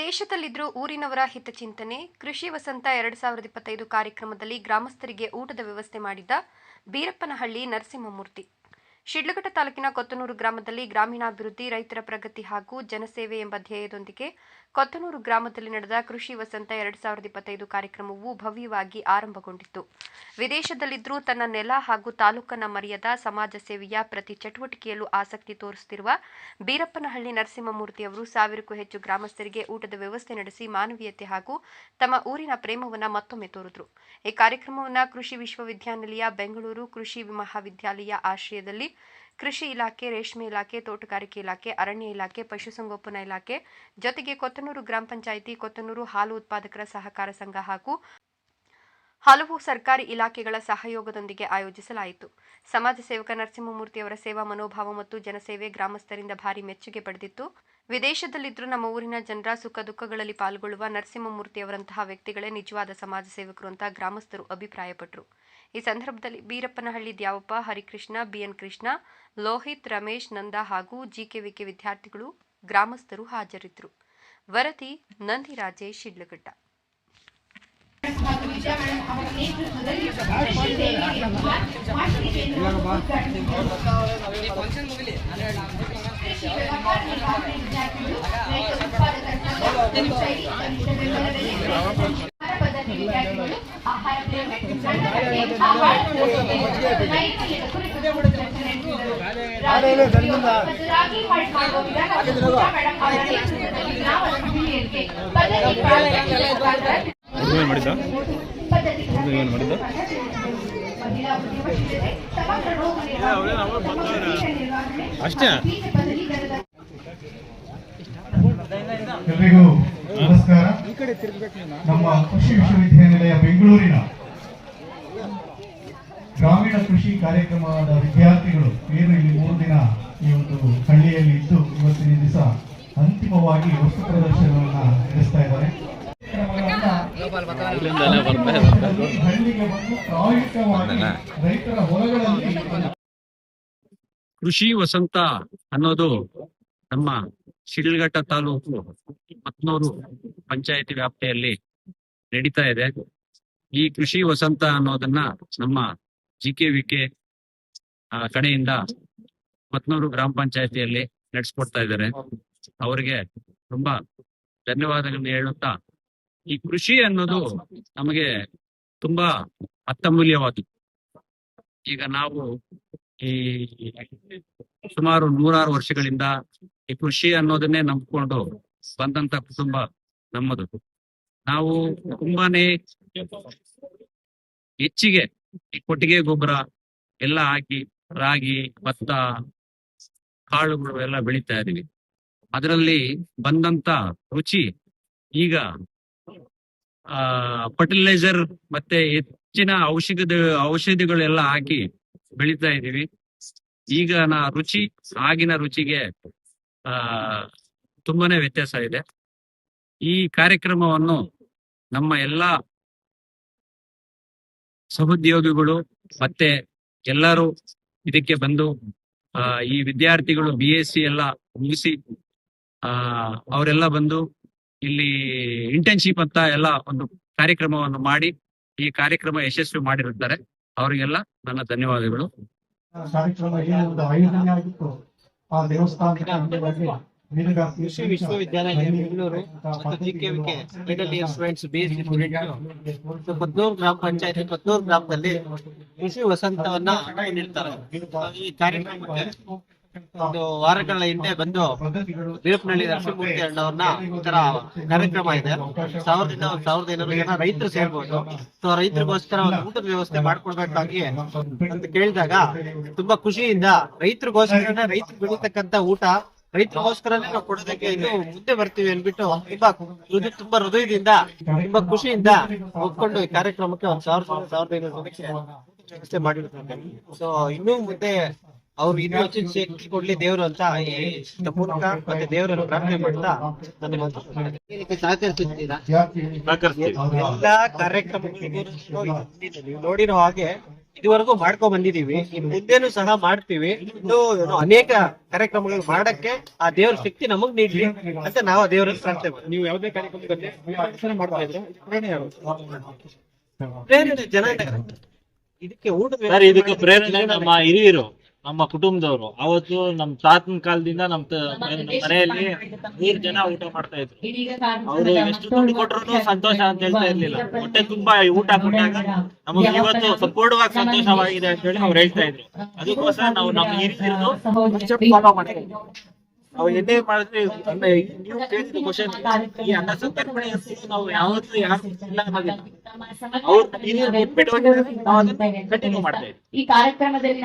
ವಿದೇಶದಲ್ಲಿದ್ದರೂ ಊರಿನವರ ಹಿತಚಿಂತನೆ, ಕೃಷಿ ವಸಂತ ಎರಡು ಸಾವಿರದ ಇಪ್ಪತ್ತೈದು ಕಾರ್ಯಕ್ರಮದಲ್ಲಿ ಗ್ರಾಮಸ್ಥರಿಗೆ ಊಟದ ವ್ಯವಸ್ಥೆ ಮಾಡಿದ್ದ ಬೀರಪ್ಪನಹಳ್ಳಿ ನರಸಿಂಹಮೂರ್ತಿ. ಶಿಡ್ಲಘಟ್ಟ ತಾಲೂಕಿನ ಕೊತ್ತನೂರು ಗ್ರಾಮದಲ್ಲಿ ಗ್ರಾಮೀಣಾಭಿವೃದ್ಧಿ, ರೈತರ ಪ್ರಗತಿ ಹಾಗೂ ಜನಸೇವೆ ಎಂಬ ಧ್ಯೇಯದೊಂದಿಗೆ ಕೊತ್ತನೂರು ಗ್ರಾಮದಲ್ಲಿ ನಡೆದ ಕೃಷಿ ವಸಂತ ಎರಡ್ ಸಾವಿರದ ಇಪ್ಪತ್ತೈದು ಕಾರ್ಯಕ್ರಮವು ಭವ್ಯವಾಗಿ ಆರಂಭಗೊಂಡಿತ್ತು. ವಿದೇಶದಲ್ಲಿದ್ದರೂ ತನ್ನ ನೆಲ ಹಾಗೂ ತಾಲೂಕನ್ನ ಮರೆಯದ ಸಮಾಜ ಸೇವೆಯ ಪ್ರತಿ ಚಟುವಟಿಕೆಯಲ್ಲೂ ಆಸಕ್ತಿ ತೋರಿಸುತ್ತಿರುವ ಬೀರಪ್ಪನಹಳ್ಳಿ ನರಸಿಂಹಮೂರ್ತಿ ಅವರು ಸಾವಿರಕ್ಕೂ ಹೆಚ್ಚು ಗ್ರಾಮಸ್ಥರಿಗೆ ಊಟದ ವ್ಯವಸ್ಥೆ ನಡೆಸಿ ಮಾನವೀಯತೆ ಹಾಗೂ ತಮ್ಮ ಊರಿನ ಪ್ರೇಮವನ್ನು ಮತ್ತೊಮ್ಮೆ ತೋರಿದ್ರು. ಈ ಕಾರ್ಯಕ್ರಮವನ್ನು ಕೃಷಿ ವಿಶ್ವವಿದ್ಯಾನಿಲಯ, ಬೆಂಗಳೂರು ಕೃಷಿ ಮಹಾವಿದ್ಯಾಲಯ ಆಶ್ರಯದಲ್ಲಿ ಕೃಷಿ ಇಲಾಖೆ, ರೇಷ್ಮೆ ಇಲಾಖೆ, ತೋಟಗಾರಿಕೆ ಇಲಾಖೆ, ಅರಣ್ಯ ಇಲಾಖೆ, ಪಶುಸಂಗೋಪನಾ ಇಲಾಖೆ, ಜೊತೆಗೆ ಕೊತ್ತನೂರು ಗ್ರಾಮ ಪಂಚಾಯಿತಿ, ಕೊತ್ತನೂರು ಹಾಲು ಉತ್ಪಾದಕರ ಸಹಕಾರ ಸಂಘ ಹಾಗೂ ಹಲವು ಸರ್ಕಾರಿ ಇಲಾಖೆಗಳ ಸಹಯೋಗದೊಂದಿಗೆ ಆಯೋಜಿಸಲಾಯಿತು. ಸಮಾಜ ಸೇವಕ ನರಸಿಂಹಮೂರ್ತಿಯವರ ಸೇವಾ ಮನೋಭಾವ ಮತ್ತು ಜನಸೇವೆ ಗ್ರಾಮಸ್ಥರಿಂದ ಭಾರಿ ಮೆಚ್ಚುಗೆ ಪಡೆದಿತ್ತು. ವಿದೇಶದಲ್ಲಿದ್ದರೂ ನಮ್ಮ ಊರಿನ ಜನರ ಸುಖ ದುಃಖಗಳಲ್ಲಿ ಪಾಲ್ಗೊಳ್ಳುವ ನರಸಿಂಹಮೂರ್ತಿ ಅವರಂತಹ ವ್ಯಕ್ತಿಗಳೇ ನಿಜವಾದ ಸಮಾಜ ಸೇವಕರು ಅಂತ ಗ್ರಾಮಸ್ಥರು ಅಭಿಪ್ರಾಯಪಟ್ಟರು ಈ ಸಂದರ್ಭದಲ್ಲಿ ಬೀರಪ್ಪನಹಳ್ಳಿ ದ್ಯಾವಪ್ಪ, ಹರಿಕೃಷ್ಣ, ಬಿಎನ್ ಕೃಷ್ಣ, ಲೋಹಿತ್, ರಮೇಶ್, ನಂದ ಹಾಗೂ ಜಿಕೆವಿಕೆ ವಿದ್ಯಾರ್ಥಿಗಳು, ಗ್ರಾಮಸ್ಥರು ಹಾಜರಿದ್ದರು. ವರದಿ ನಂದಿ ರಾಜೇಶ್ ಶಿಡ್ಲಘಟ್ಟ ಕೀಟ ಮಾಡಿದ್ದ? ಅಷ್ಟೇ? ಎಲ್ರಿಗೂ ನಮಸ್ಕಾರ. ನಮ್ಮ ಕೃಷಿ ವಿಶ್ವವಿದ್ಯಾನಿಲಯ ಬೆಂಗಳೂರಿನ ಕೃಷಿ ಕಾರ್ಯಕ್ರಮದ ವಿದ್ಯಾರ್ಥಿಗಳು ಏನು ಇಲ್ಲಿ ಮೂರು ದಿನ ಈ ಒಂದು ಹಳ್ಳಿಯಲ್ಲಿ ಇದ್ದು ಇವತ್ತಿನ ದಿವಸ ಅಂತಿಮವಾಗಿ ವಸ್ತು ಪ್ರದರ್ಶನವನ್ನ ನಡೆಸ್ತಾ ಇದ್ದಾರೆ. ಹಳ್ಳಿಗೆ ಬಂದು ಪ್ರಾಯೋಗಿಕವಾಗಿ ರೈತರ ಹೊಲಗಳಲ್ಲಿ ಕೃಷಿ ವಸಂತ ಅನ್ನೋದು ನಮ್ಮ ಶಿಡ್ಲಘಟ್ಟ ತಾಲೂಕು ಮತ್ನೂರು ಪಂಚಾಯತಿ ವ್ಯಾಪ್ತಿಯಲ್ಲಿ ನಡೀತಾ ಇದೆ. ಈ ಕೃಷಿ ವಸಂತ ಅನ್ನೋದನ್ನ ನಮ್ಮ ಜಿ ಕೆ ವಿ ಕೆ ಕಡೆಯಿಂದ ಮತ್ನೂರು ಗ್ರಾಮ ಪಂಚಾಯತಿಯಲ್ಲಿ ನಡೆಸ್ಕೊಡ್ತಾ ಇದ್ದಾರೆ. ಅವರಿಗೆ ತುಂಬಾ ಧನ್ಯವಾದಗಳನ್ನ ಹೇಳುತ್ತಾ, ಈ ಕೃಷಿ ಅನ್ನೋದು ನಮಗೆ ತುಂಬಾ ಅತ್ತಮೂಲ್ಯವಾದದ್ದು ಈಗ ನಾವು ಈ ಸುಮಾರು ನೂರಾರು ವರ್ಷಗಳಿಂದ ಈ ಕೃಷಿ ಅನ್ನೋದನ್ನೇ ನಂಬಿಕೊಂಡು ಬಂದಂತ ಕುಟುಂಬ ನಮ್ಮದು. ನಾವು ತುಂಬಾನೇ ಹೆಚ್ಚಿಗೆ ಕೊಟ್ಟಿಗೆ ಗೊಬ್ಬರ ಎಲ್ಲ ಹಾಕಿ, ರಾಗಿ, ಭತ್ತ ಕಾಳುಗಳು ಎಲ್ಲ ಬೆಳೀತಾ ಇದೀವಿ ಅದರಲ್ಲಿ ಬಂದಂತ ರುಚಿ ಈಗ, ಆ ಫರ್ಟಿಲೈಸರ್ ಮತ್ತೆ ಹೆಚ್ಚಿನ ಔಷಧ ಔಷಧಿಗಳೆಲ್ಲ ಹಾಕಿ ಬೆಳೀತಾ ಇದೀವಿ ಈಗ ನಾ ರುಚಿ, ಆಗಿನ ರುಚಿಗೆ, ಆ, ತುಂಬಾನೇ ವ್ಯತ್ಯಾಸ ಇದೆ. ಈ ಕಾರ್ಯಕ್ರಮವನ್ನು ನಮ್ಮ ಎಲ್ಲಾ ಸಹೋದ್ಯೋಗಿಗಳು ಮತ್ತೆ ಎಲ್ಲರೂ ಇದಕ್ಕೆ ಬಂದು, ಆ, ಈ ವಿದ್ಯಾರ್ಥಿಗಳು ಬಿ ಎಸ್ ಸಿ ಎಲ್ಲ ಮುಗಿಸಿ, ಆ, ಅವರೆಲ್ಲ ಬಂದು ಇಲ್ಲಿ ಇಂಟರ್ನ್ಶಿಪ್ ಅಂತ ಎಲ್ಲ ಒಂದು ಕಾರ್ಯಕ್ರಮವನ್ನು ಮಾಡಿ, ಈ ಕಾರ್ಯಕ್ರಮ ಯಶಸ್ವಿ ಮಾಡಿರುತ್ತಾರೆ. ಅವರಿಗೆಲ್ಲ ನನ್ನ ಧನ್ಯವಾದಗಳು. ಕಾರ್ಯಕ್ರಮ ಆ ದೇವಸ್ಥಾನದ ಕೃಷಿ ವಿಶ್ವವಿದ್ಯಾಲಯ ಬೆಂಗಳೂರು, ಮತ್ತು ಪದ್ನೂರು ಗ್ರಾಮ ಪಂಚಾಯತ್, ಪದ್ನೂರು ಗ್ರಾಮದಲ್ಲಿ ಕೃಷಿ ವಸಂತವನ್ನ ನೀಡ್ತಾರೆ. ಈ ಕಾರ್ಯಕ್ರಮಕ್ಕೆ ಒಂದು ವಾರಗಳ ಹಿಂದೆ ಬಂದು ಬೀರಪ್ಪನಹಳ್ಳಿ ನರಸಿಂಹಮೂರ್ತಿ ಅಣ್ಣವ್ರನ್ನ ಇತರ ತರ ಕಾರ್ಯಕ್ರಮ ಇದೆ. ಸಾವಿರದಿಂದ ಒಂದ್ ಸಾವಿರದ ಐನೂರು ಜನ ರೈತರು ಸೇರ್ಬೋದು. ಸೊ ರೈತರಿಗೋಸ್ಕರ ಒಂದು ಊಟದ ವ್ಯವಸ್ಥೆ ಮಾಡ್ಕೊಡ್ಬೇಕಾಗಿ ಅಂತ ಕೇಳಿದಾಗ ತುಂಬಾ ಖುಷಿಯಿಂದ ರೈತರಿಗೋಸ್ಕರ ರೈತರು ಬೆಳೀತಕ್ಕಂತ ಊಟ ರೈತರಿಗೋಸ್ಕರನೇ ನಾವು ಕೊಡೋದಕ್ಕೆ ಇನ್ನು ಮುಂದೆ ಬರ್ತೀವಿ ಅನ್ಬಿಟ್ಟು ತುಂಬಾ ಹೃದಯ ತುಂಬಾ ಹೃದಯದಿಂದ ತುಂಬಾ ಖುಷಿಯಿಂದ ಒಪ್ಕೊಂಡು ಈ ಕಾರ್ಯಕ್ರಮಕ್ಕೆ ಒಂದ್ ಸಾವಿರ ಸಾವಿರದ ಐನೂರು ಮಾಡಿರ್ತಾರೆ. ಸೊ ಇನ್ನೂ ಮುಂದೆ ಅವ್ರು ಇನ್ನೂ ಹೆಚ್ಚಿನ ಶಕ್ತಿ ಕೊಡ್ಲಿ ದೇವ್ರು ಅಂತ ಈ ಮೂಲಕ ಮತ್ತೆ ದೇವರನ್ನು ಪ್ರಾರ್ಥನೆ ಮಾಡ್ತಾ ನನ್ನ ಮಾತು ಸಹಕರಿಸುತ್ತೀರಾ ಎಲ್ಲಾ ಕಾರ್ಯಕ್ರಮಗಳಿಗೂ ನೀವು ನೋಡಿರೋ ಹಾಗೆ ಇದುವರೆಗೂ ಮಾಡ್ಕೊಂಡ್ ಬಂದಿದೀವಿ ಮುಂದೆನೂ ಸಹ ಮಾಡ್ತೀವಿ. ಇದು ಏನು ಅನೇಕ ಕಾರ್ಯಕ್ರಮಗಳು ಮಾಡಕ್ಕೆ ಆ ದೇವ್ರ ಶಕ್ತಿ ನಮಗ್ ನೀಡ್ಲಿ ಅಂತ ನಾವು ಆ ದೇವರ ಪ್ರಾರ್ಥನೆ ನೀವು ಯಾವುದೇ ಕಾರ್ಯಕ್ರಮದಲ್ಲಿ ಯೋಚನೆ ಮಾಡ್ತಾ ಇದ್ರೆ ಪ್ರೇರಣೆ ಜನ ಇದಕ್ಕೆ ಊಟದ ಸರ್ ಇದಕ್ಕೆ ಪ್ರೇರಣೆ ನಮ್ಮ ಹಿರಿಯರು. ನಮ್ಮ ಕುಟುಂಬದವರು. ಅವತ್ತು ನಮ್ ತಾತನ ಕಾಲದಿಂದ ನಮ್ ಮನೆಯಲ್ಲಿ ಮೂರ್ ಜನ ಊಟ ಮಾಡ್ತಾ ಇದ್ರು. ಅವ್ರು ಎಷ್ಟು ದುಡ್ಡು ಕೊಟ್ರು ಸಂತೋಷ ಅಂತ ಹೇಳ್ತಾ ಇರ್ಲಿಲ್ಲ. ಹೊಟ್ಟೆ ತುಂಬಾ ಊಟ ಕೊಟ್ಟಾಗ ನಮಗೆ ಇವತ್ತು ಸಂಪೂರ್ಣವಾಗಿ ಸಂತೋಷವಾಗಿದೆ ಅಂತ ಹೇಳಿ ಅವ್ರು ಹೇಳ್ತಾ ಇದ್ರು. ಅದಕ್ಕೋಸ್ಕರ ನಾವು ನಮ್ಮ ಹಿರಿಯರು ಫಾಲೋ ಮಾಡ್ತೀವಿ ಅವ್ರು ಎಣ್ಣೆ ಮಾಡಿದ್ರೆ ನೀವು ಕೇಳಿದ ಕ್ವಶನ್ ಈ ಅನ್ನ ಸಂತರ್ಪಣೆ ನಾವು ಯಾವತ್ತೂ ಯಾರು ಇಲ್ಲ ಅನ್ನೋದಿಲ್ಲ ಅವ್ರು ಹಿರಿಯರು ಬಿಟ್ಬಿಟ್ಟು ನಾವು ಅದನ್ನ ಕಂಟಿನ್ಯೂ ಮಾಡ್ತಾ ಇದ್ವಿ. ಈ ಕಾರ್ಯಕ್ರಮದಲ್ಲಿ